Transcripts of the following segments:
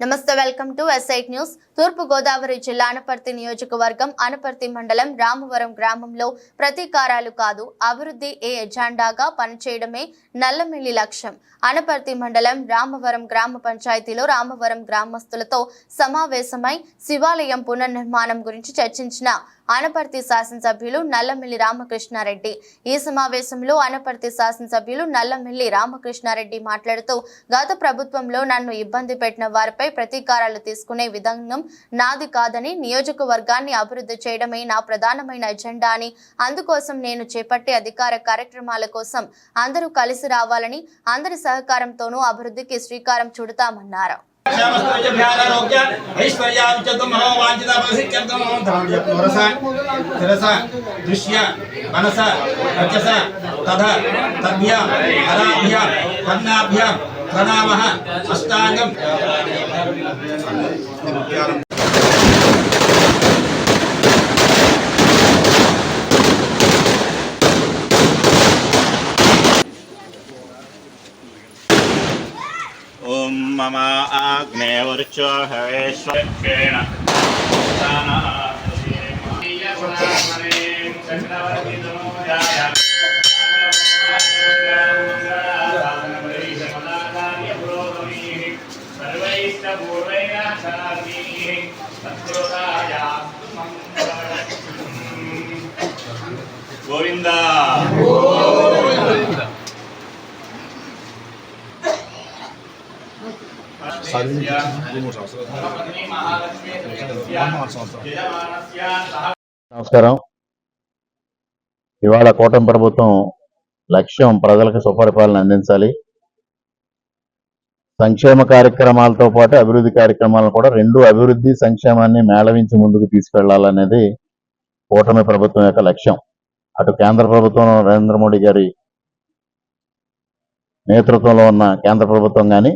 నమస్తే welcome to ఎస్ఐట్ news. తూర్పు గోదావరి జిల్లా అనపర్తి నియోజకవర్గం అనపర్తి మండలం రామవరం గ్రామంలో ప్రతీకారాలు కాదు అభివృద్ధి ఏ ఎజెండాగా పనిచేయడమే నల్లమిల్లి లక్ష్యం. అనపర్తి మండలం రామవరం గ్రామ పంచాయతీలో రామవరం గ్రామస్తులతో సమావేశమై శివాలయం పునర్నిర్మాణం గురించి చర్చించిన అనపర్తి శాసనసభ్యులు నల్లమిల్లి రామకృష్ణారెడ్డి. ఈ సమావేశంలో అనపర్తి శాసనసభ్యులు నల్లమిల్లి రామకృష్ణారెడ్డి మాట్లాడుతూ గత ప్రభుత్వంలో నన్ను ఇబ్బంది పెట్టిన వారిపై ప్రతీకారాలు తీసుకునే విధానం నాది కాదని నియోజకవర్గాన్ని అభివృద్ధి చేయడమే నా ప్రధానమైన ఎజెండా అని అందుకోసం నేను చేపట్టే అధికార కార్యక్రమాల కోసం అందరూ కలిసి రావాలని అందరి సహకారంతోనూ అభివృద్ధికి శ్రీకారం చుడతామన్నారు. క్షేమస్థైర్యారోగ్య దృశ్య మనస రచస తథ తద్భ్యాం హరాభ్యాం కర్ణాభ్యాం ప్రణామః అష్టాంగం मम आग्ने वृक्षो हवेश्वक्षेण गोविन्दा నమస్కారం. ఇవాళ కూటమి ప్రభుత్వం లక్ష్యం ప్రజలకు సుపరిపాలన అందించాలి. సంక్షేమ కార్యక్రమాలతో పాటు అభివృద్ధి కార్యక్రమాలను కూడా రెండు అభివృద్ధి సంక్షేమాన్ని మేళవించి ముందుకు తీసుకెళ్ళాలనేది కూటమి ప్రభుత్వం యొక్క లక్ష్యం. అటు కేంద్ర ప్రభుత్వం నరేంద్ర మోడీ గారి నేతృత్వంలో ఉన్న కేంద్ర ప్రభుత్వం కానీ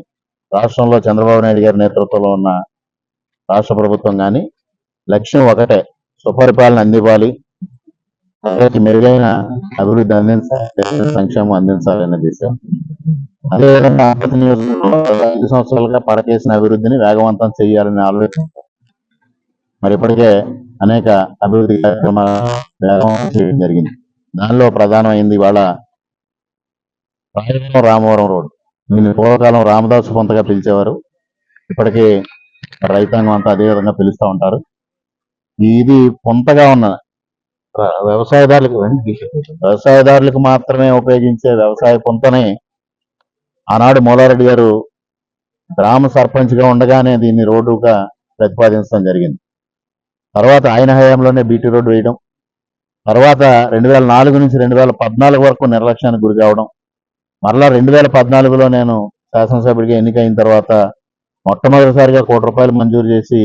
రాష్ట్రంలో చంద్రబాబు నాయుడు గారి నేతృత్వంలో ఉన్న రాష్ట్ర ప్రభుత్వం కానీ లక్ష్యం ఒకటే సుపరిపాలన అందివ్వాలి. ప్రజలకి మెరుగైన అభివృద్ధి అందించాలి సంక్షేమం అందించాలనే దిశ. అదేవిధంగా ఆంధ్ర నియోజకవర్గంలో ఐదు సంవత్సరాలుగా పడకేసిన అభివృద్ధిని వేగవంతం చేయాలనే ఆలోచన. మరి ఇప్పటికే అనేక అభివృద్ధి కార్యక్రమాలు వేగవంతం చేయడం జరిగింది. దానిలో ప్రధానమైంది ఇవాళ రాయవరం రామవరం రోడ్ దీన్ని పూర్వకాలం రామదాసు పంతగా పిలిచేవారు. ఇప్పటికీ రైతాంగం అంతా అదే విధంగా పిలుస్తూ ఉంటారు. ఇది పొంతగా ఉన్న వ్యవసాయదారులకు వ్యవసాయదారులకు మాత్రమే ఉపయోగించే వ్యవసాయ పొంతని ఆనాడు మూలారెడ్డి గారు గ్రామ సర్పంచ్గా ఉండగానే దీన్ని రోడ్డుగా ప్రతిపాదించడం జరిగింది. తర్వాత ఆయన హయాంలోనే బీటీ రోడ్డు వేయడం. తర్వాత రెండు వేల నాలుగు నుంచి రెండు వేల పద్నాలుగు వరకు నిర్లక్ష్యానికి గురి కావడం. మరలా రెండు వేల పద్నాలుగులో నేను శాసనసభ్యుడిగా ఎన్నికైన తర్వాత మొట్టమొదటిసారిగా కోటి రూపాయలు మంజూరు చేసి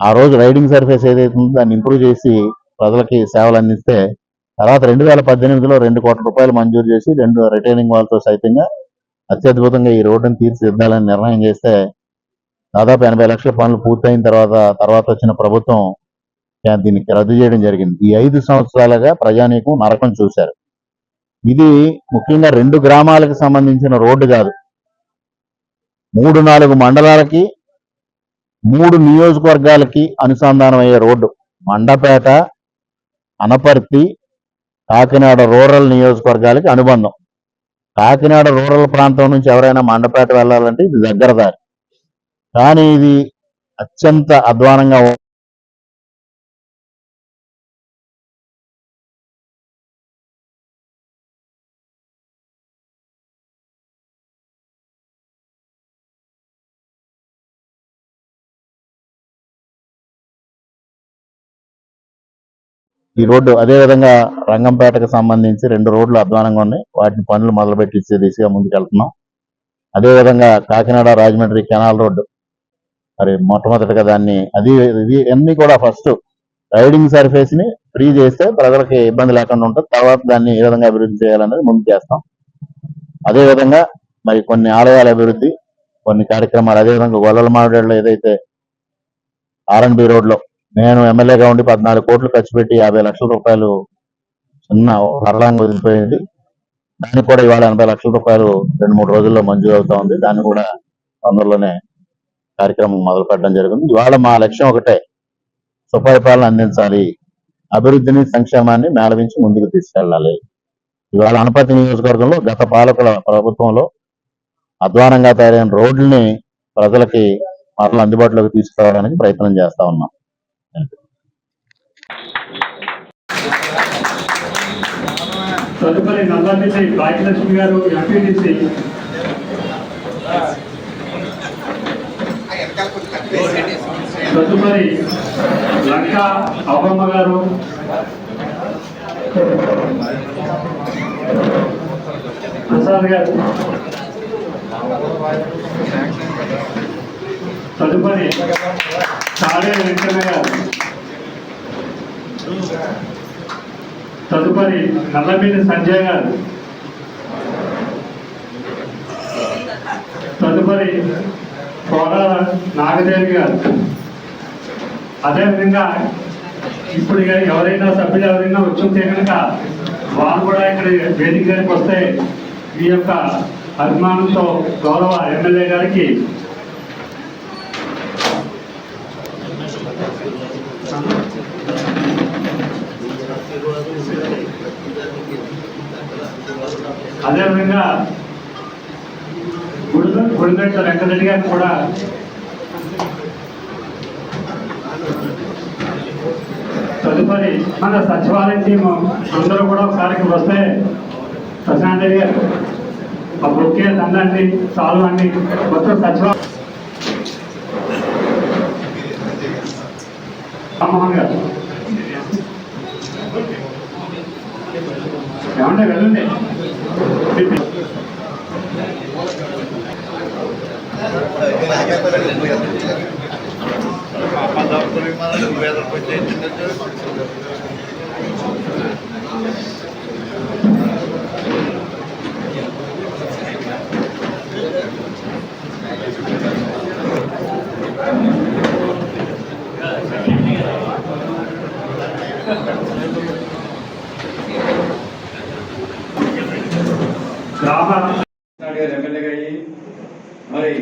ఆ రోజు రైడింగ్ సర్ఫేస్ ఏదైతే ఉందో దాన్ని ఇంప్రూవ్ చేసి ప్రజలకి సేవలు అందిస్తే తర్వాత రెండు వేల పద్దెనిమిదిలో రెండు కోట్ల రూపాయలు మంజూరు చేసి రెండు రిటైనింగ్ వాళ్ళతో సైతంగా అత్యద్భుతంగా ఈ రోడ్డును తీర్చిదిద్దాలని నిర్ణయం చేస్తే దాదాపు ఎనభై లక్షల పనులు పూర్తయిన తర్వాత తర్వాత వచ్చిన ప్రభుత్వం దీనికి రద్దు చేయడం జరిగింది. ఈ ఐదు సంవత్సరాలుగా ప్రజానీకం నరకం చూశారు. ఇది ముఖ్యంగా రెండు గ్రామాలకు సంబంధించిన రోడ్డు కాదు. మూడు నాలుగు మండలాలకి మూడు నియోజకవర్గాలకి అనుసంధానం అయ్యే రోడ్డు. మండపేట అనపర్తి కాకినాడ రూరల్ నియోజకవర్గాలకి అనుబంధం. కాకినాడ రూరల్ ప్రాంతం నుంచి ఎవరైనా మండపేట వెళ్ళాలంటే ఇది దగ్గర దారి. కానీ ఇది అత్యంత అధ్వానంగా ఈ రోడ్డు అదే విధంగా రంగంపేటకు సంబంధించి రెండు రోడ్లు అధ్వానంగా ఉన్నాయి. వాటిని పనులు మొదలుపెట్టి ఇచ్చే దిశగా ముందుకెళ్తున్నాం. అదే విధంగా కాకినాడ రాజమండ్రి కెనాల్ రోడ్డు. మరి మొట్టమొదటిగా దాన్ని అది ఇది అన్ని కూడా ఫస్ట్ రైడింగ్ సర్ఫేస్ని ఫ్రీ చేస్తే ప్రజలకి ఇబ్బంది లేకుండా ఉంటుంది. తర్వాత దాన్ని ఏ విధంగా అభివృద్ధి చేయాలనేది ముందు చేస్తాం. అదే విధంగా మరి కొన్ని ఆలయాల అభివృద్ధి కొన్ని కార్యక్రమాలు అదే విధంగా గొల్లల మామిడిలో ఏదైతే ఆర్ఎన్బి రోడ్లో నేను ఎమ్మెల్యేగా ఉండి పద్నాలుగు కోట్లు ఖర్చు పెట్టి యాభై లక్షల రూపాయలు చిన్న వరలాంగ్ వదిలిపోయింది. దానికి కూడా ఇవాళ ఎనభై లక్షల రూపాయలు రెండు మూడు రోజుల్లో మంజూరు అవుతా ఉంది. దాన్ని కూడా తొందరలోనే కార్యక్రమం మొదలు పెట్టడం జరిగింది. ఇవాళ మా లక్ష్యం ఒకటే సుపరిపాలన అందించాలి. అభివృద్ధిని సంక్షేమాన్ని మేళవించి ముందుకు తీసుకెళ్ళాలి. ఇవాళ అనపతి నియోజకవర్గంలో గత పాలకుల ప్రభుత్వంలో అధ్వానంగా తయారైన రోడ్లని ప్రజలకి మరల అందుబాటులోకి తీసుకురావడానికి ప్రయత్నం చేస్తా ఉన్నాం. తదుపరి నల్లమిల్లి భాగ్యలక్ష్మి గారు ఎంపీటీసీ. తదుపరి లంక అవ్వమ్మ గారు. ప్రసాద్ గారు. తదుపరి సాడే వెంకన్న గారు. తదుపరి నల్లమిల్లి సంజయ్ గారు. తదుపరి కోడాల నాగదేవి గారు. అదేవిధంగా ఇప్పుడు ఇక ఎవరైనా సభ్యులు ఎవరైనా వచ్చి ఉంటే కనుక వారు కూడా ఇక్కడ వేదిక గారికి వస్తే ఈ యొక్క అభిమానంతో గౌరవ ఎమ్మెల్యే గారికి అదేవిధంగా గుడిగ గుడిగట్ల వెంకటరెడ్డి గారిని కూడా తదుపరి మన సచివాలయం టీం అందరూ కూడా ఒకసారికి వస్తే ప్రశాంత్ రెడ్డి గారు ఆ బొక్కే దండండి చాలు అండి మొత్తం సచివాలయం రామ్మోహన్ గారు. ఏమంటే వెళ్ళండి. గ్రామ నాయుడు గారు ఎమ్మెల్యేగా అయ్యి మరి